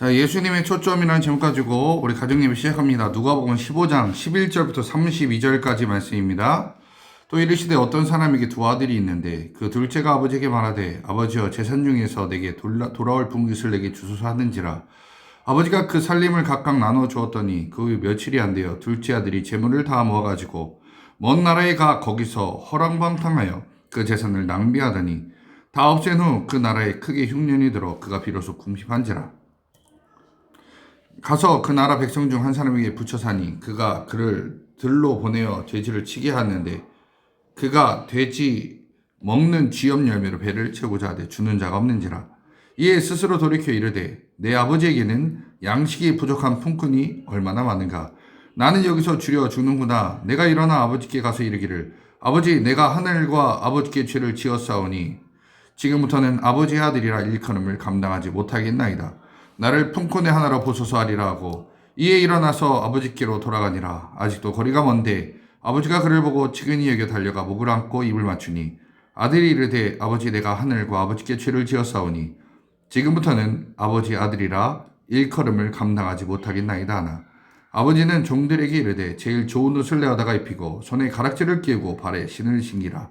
자, 예수님의 초점이라는 제목 가지고 우리 가정님이 시작합니다. 누가복음 15장 11절부터 32절까지 말씀입니다. 또 이르시되 어떤 사람에게 두 아들이 있는데 그 둘째가 아버지에게 말하되 아버지여 재산 중에서 내게 돌라, 돌아올 분깃을 내게 주소서 하는지라 아버지가 그 살림을 각각 나눠 주었더니 그 후에 며칠이 안 되어 둘째 아들이 재물을 다 모아 가지고 먼 나라에 가 거기서 허랑방탕하여 그 재산을 낭비하더니 다 없앤 후 그 나라에 크게 흉년이 들어 그가 비로소 궁핍한지라 가서 그 나라 백성 중 한 사람에게 붙여 사니 그가 그를 들로 보내어 돼지를 치게 하는데 그가 돼지 먹는 쥐염 열매로 배를 채우고자 하되 주는 자가 없는지라. 이에 스스로 돌이켜 이르되 내 아버지에게는 양식이 부족한 품꾼이 얼마나 많은가. 나는 여기서 줄여 주는구나. 내가 일어나 아버지께 가서 이르기를 아버지 내가 하늘과 아버지께 죄를 지었사오니 지금부터는 아버지의 아들이라 일컬음을 감당하지 못하겠나이다 나를 품꾼의 하나로 보소서 하리라 하고 이에 일어나서 아버지께로 돌아가니라. 아직도 거리가 먼데 아버지가 그를 보고 측은히 여겨 달려가 목을 안고 입을 맞추니 아들이 이르되 아버지 내가 하늘과 아버지께 죄를 지었사오니 지금부터는 아버지 아들이라 일컬음을 감당하지 못하겠나이다 하나. 아버지는 종들에게 이르되 제일 좋은 옷을 내어다가 입히고 손에 가락지를 끼우고 발에 신을 신기라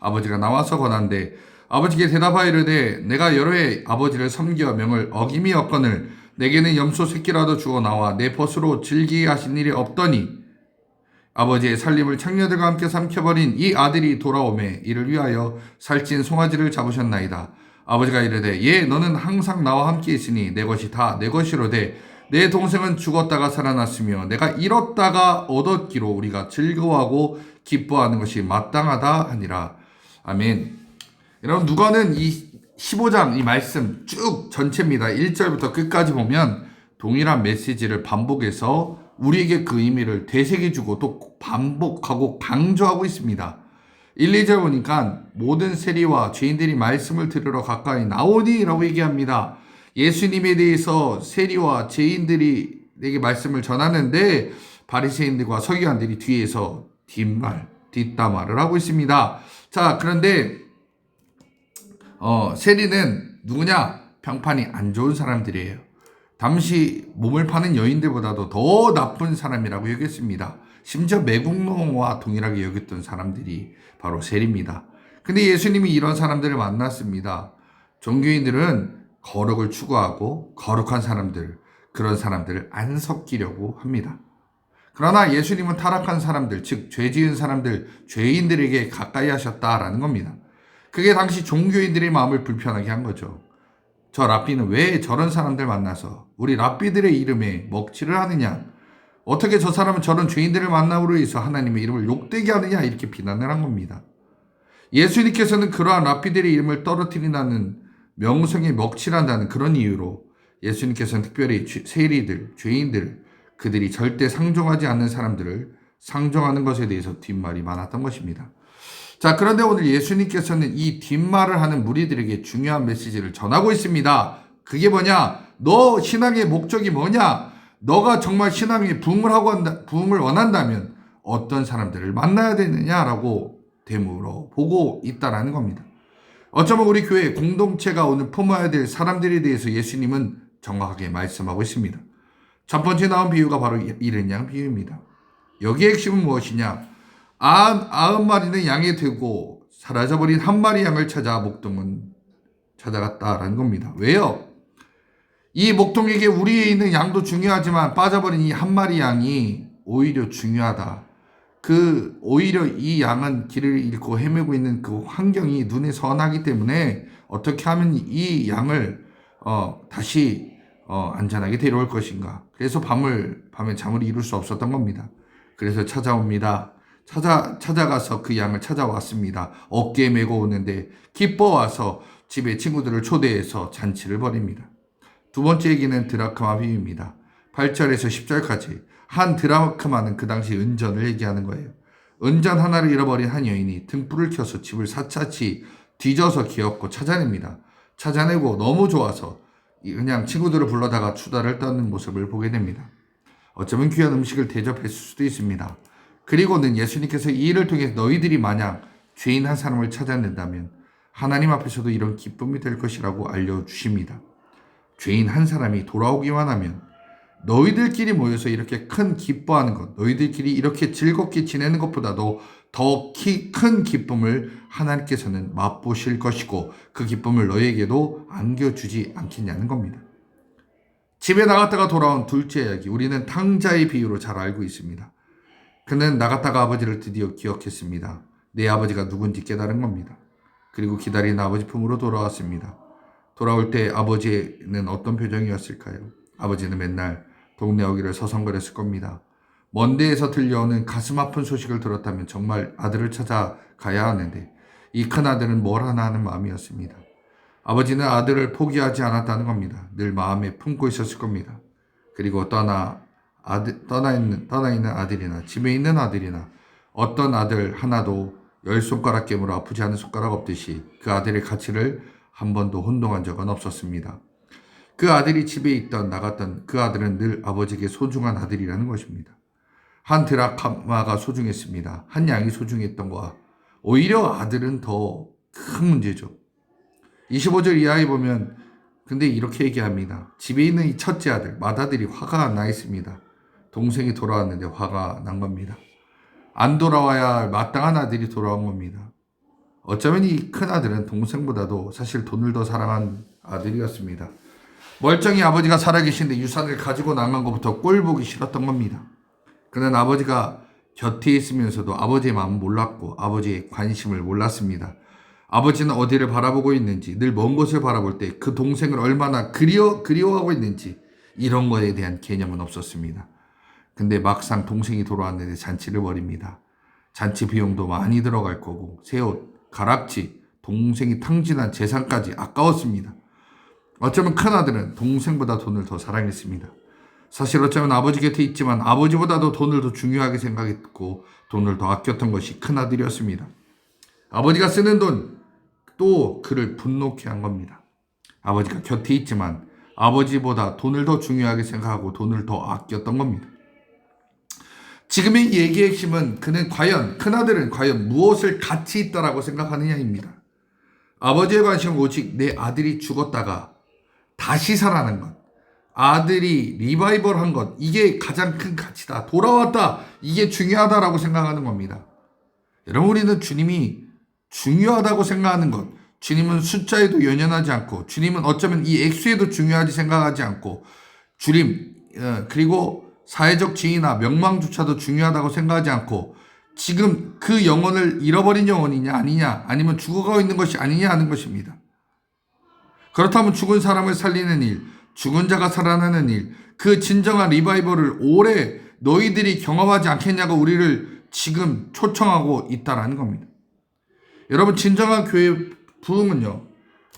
아버지가 나와서 권한데 아버지께 대답하여 이르되 내가 여러 해 아버지를 섬겨 명을 어김이 없거늘 내게는 염소 새끼라도 주어 나와 내 벗으로 즐기게 하신 일이 없더니 아버지의 살림을 창녀들과 함께 삼켜버린 이 아들이 돌아오매 이를 위하여 살찐 송아지를 잡으셨나이다. 아버지가 이르되 예 너는 항상 나와 함께 있으니 내 것이 다 내 것이로되 내 동생은 죽었다가 살아났으며 내가 잃었다가 얻었기로 우리가 즐거워하고 기뻐하는 것이 마땅하다 하니라. 아멘. 여러분 누가는 이 15장 이 말씀 쭉 전체입니다. 1절부터 끝까지 보면 동일한 메시지를 반복해서 우리에게 그 의미를 되새겨주고 또 반복하고 강조하고 있습니다. 1, 2절 보니까 모든 세리와 죄인들이 말씀을 들으러 가까이 나오니 라고 얘기합니다. 예수님에 대해서 세리와 죄인들이 내게 말씀을 전하는데 바리새인들과 서기관들이 뒤에서 뒷말, 뒷담화를 하고 있습니다. 자, 그런데 어, 세리는 누구냐? 평판이 안 좋은 사람들이에요. 당시 몸을 파는 여인들보다도 더 나쁜 사람이라고 여겼습니다. 심지어 매국노와 동일하게 여겼던 사람들이 바로 세리입니다. 근데 예수님이 이런 사람들을 만났습니다. 종교인들은 거룩을 추구하고 거룩한 사람들, 그런 사람들을 안 섞이려고 합니다. 그러나 예수님은 타락한 사람들, 즉, 죄 지은 사람들, 죄인들에게 가까이 하셨다라는 겁니다. 그게 당시 종교인들의 마음을 불편하게 한 거죠. 저 랍비는 왜 저런 사람들 만나서 우리 랍비들의 이름에 먹칠을 하느냐? 어떻게 저 사람은 저런 죄인들을 만남으로 해서 하나님의 이름을 욕되게 하느냐? 이렇게 비난을 한 겁니다. 예수님께서는 그러한 랍비들의 이름을 떨어뜨린다는 명성에 먹칠한다는 그런 이유로 예수님께서는 특별히 세리들, 죄인들, 그들이 절대 상종하지 않는 사람들을 상종하는 것에 대해서 뒷말이 많았던 것입니다. 자, 그런데 오늘 예수님께서는 이 뒷말을 하는 무리들에게 중요한 메시지를 전하고 있습니다. 그게 뭐냐? 너 신앙의 목적이 뭐냐? 너가 정말 신앙의 부흥을 하고 한다, 부흥을 원한다면 어떤 사람들을 만나야 되느냐라고 대물어 보고 있다라는 겁니다. 어쩌면 우리 교회 공동체가 오늘 품어야 될 사람들에 대해서 예수님은 정확하게 말씀하고 있습니다. 첫 번째 나온 비유가 바로 이른 양 비유입니다. 여기의 핵심은 무엇이냐? 아, 아흔 마리는 양이 되고 사라져버린 한 마리 양을 찾아 목동은 찾아갔다라는 겁니다. 왜요? 이 목동에게 우리에 있는 양도 중요하지만 빠져버린 이 한 마리 양이 오히려 중요하다. 그 오히려 이 양은 길을 잃고 헤매고 있는 그 환경이 눈에 선하기 때문에 어떻게 하면 이 양을 어, 다시 어, 안전하게 데려올 것인가. 그래서 밤을 밤에 잠을 이룰 수 없었던 겁니다. 그래서 찾아옵니다. 찾아 찾아가서 그 양을 찾아왔습니다. 어깨에 메고 오는데 기뻐 와서 집에 친구들을 초대해서 잔치를 벌입니다. 두 번째 얘기는 드라크마 비유입니다. 8절에서 10절까지 한 드라크마는 그 당시 은전을 얘기하는 거예요. 은전 하나를 잃어버린 한 여인이 등불을 켜서 집을 사차치 뒤져서 기었고 찾아냅니다. 찾아내고 너무 좋아서 그냥 친구들을 불러다가 추다를 떠는 모습을 보게 됩니다. 어쩌면 귀한 음식을 대접했을 수도 있습니다. 그리고는 예수님께서 이 일을 통해 너희들이 만약 죄인 한 사람을 찾아낸다면 하나님 앞에서도 이런 기쁨이 될 것이라고 알려주십니다. 죄인 한 사람이 돌아오기만 하면 너희들끼리 모여서 이렇게 큰 기뻐하는 것, 너희들끼리 이렇게 즐겁게 지내는 것보다도 더큰 기쁨을 하나님께서는 맛보실 것이고 그 기쁨을 너희에게도 안겨주지 않겠냐는 겁니다. 집에 나갔다가 돌아온 둘째 이야기, 우리는 탕자의 비유로 잘 알고 있습니다. 그는 나갔다가 아버지를 드디어 기억했습니다. 내 아버지가 누군지 깨달은 겁니다. 그리고 기다린 아버지 품으로 돌아왔습니다. 돌아올 때 아버지는 어떤 표정이었을까요? 아버지는 맨날 동네 어귀를 서성거렸을 겁니다. 먼 데에서 들려오는 가슴 아픈 소식을 들었다면 정말 아들을 찾아 가야 하는데 이 큰 아들은 뭘 하나 하는 마음이었습니다. 아버지는 아들을 포기하지 않았다는 겁니다. 늘 마음에 품고 있었을 겁니다. 그리고 떠나 아들, 떠나 있는 떠나 있는 아들이나 집에 있는 아들이나 어떤 아들 하나도 열 손가락 깨물어 아프지 않은 손가락 없듯이 그 아들의 가치를 한 번도 혼동한 적은 없었습니다. 그 아들이 집에 있던 나갔던 그 아들은 늘 아버지에게 소중한 아들이라는 것입니다. 한 드라카마가 소중했습니다. 한 양이 소중했던 거와 오히려 아들은 더 큰 문제죠. 25절 이하에 보면 근데 이렇게 얘기합니다. 집에 있는 이 첫째 아들 맏아들이 화가 나 있습니다. 동생이 돌아왔는데 화가 난 겁니다. 안 돌아와야 할 마땅한 아들이 돌아온 겁니다. 어쩌면 이 큰 아들은 동생보다도 사실 돈을 더 사랑한 아들이었습니다. 멀쩡히 아버지가 살아계신데 유산을 가지고 나간 것부터 꼴 보기 싫었던 겁니다. 그는 아버지가 곁에 있으면서도 아버지의 마음을 몰랐고 아버지의 관심을 몰랐습니다. 아버지는 어디를 바라보고 있는지 늘 먼 곳을 바라볼 때 그 동생을 얼마나 그리워, 그리워하고 있는지 이런 거에 대한 개념은 없었습니다. 근데 막상 동생이 돌아왔는데 잔치를 벌입니다. 잔치 비용도 많이 들어갈 거고 새 옷, 가락지, 동생이 탕진한 재산까지 아까웠습니다. 어쩌면 큰아들은 동생보다 돈을 더 사랑했습니다. 사실 어쩌면 아버지 곁에 있지만 아버지보다도 돈을 더 중요하게 생각했고 돈을 더 아꼈던 것이 큰아들이었습니다. 아버지가 쓰는 돈 또 그를 분노케 한 겁니다. 아버지가 곁에 있지만 아버지보다 돈을 더 중요하게 생각하고 돈을 더 아꼈던 겁니다. 지금의 얘기의 핵심은 그는 과연 큰아들은 과연 무엇을 가치 있다라고 생각하느냐입니다. 아버지의 관심은 오직 내 아들이 죽었다가 다시 살아난 것. 아들이 리바이벌 한 것. 이게 가장 큰 가치다. 돌아왔다. 이게 중요하다라고 생각하는 겁니다. 여러분, 우리는 주님이 중요하다고 생각하는 것. 주님은 숫자에도 연연하지 않고, 주님은 어쩌면 이 액수에도 중요하지 생각하지 않고, 주님, 어, 그리고 사회적 지위나 명망조차도 중요하다고 생각하지 않고, 지금 그 영혼을 잃어버린 영혼이냐, 아니냐, 아니면 죽어가고 있는 것이 아니냐 하는 것입니다. 그렇다면 죽은 사람을 살리는 일, 죽은 자가 살아나는 일, 그 진정한 리바이벌을 오래 너희들이 경험하지 않겠냐고 우리를 지금 초청하고 있다라는 겁니다. 여러분, 진정한 교회 부흥은요,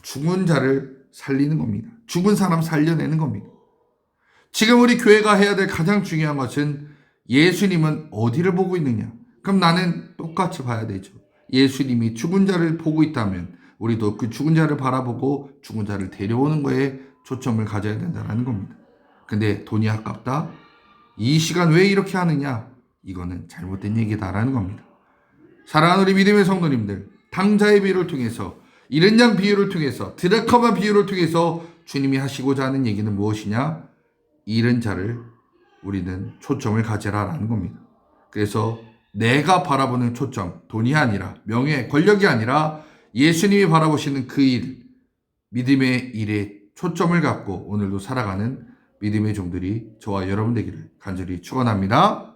죽은 자를 살리는 겁니다. 죽은 사람 살려내는 겁니다. 지금 우리 교회가 해야 될 가장 중요한 것은 예수님은 어디를 보고 있느냐? 그럼 나는 똑같이 봐야 되죠. 예수님이 죽은 자를 보고 있다면 우리도 그 죽은 자를 바라보고 죽은 자를 데려오는 거에 초점을 가져야 된다는 겁니다. 근데 돈이 아깝다? 이 시간 왜 이렇게 하느냐? 이거는 잘못된 얘기다라는 겁니다. 사랑하는 우리 믿음의 성도님들, 탕자의 비유를 통해서 이른 양 비유를 통해서 드라커마 비유를 통해서 주님이 하시고자 하는 얘기는 무엇이냐? 잃은 자를 우리는 초점을 가져라라는 겁니다. 그래서 내가 바라보는 초점, 돈이 아니라 명예, 권력이 아니라 예수님이 바라보시는 그 일, 믿음의 일에 초점을 갖고 오늘도 살아가는 믿음의 종들이 저와 여러분 되기를 간절히 축원합니다.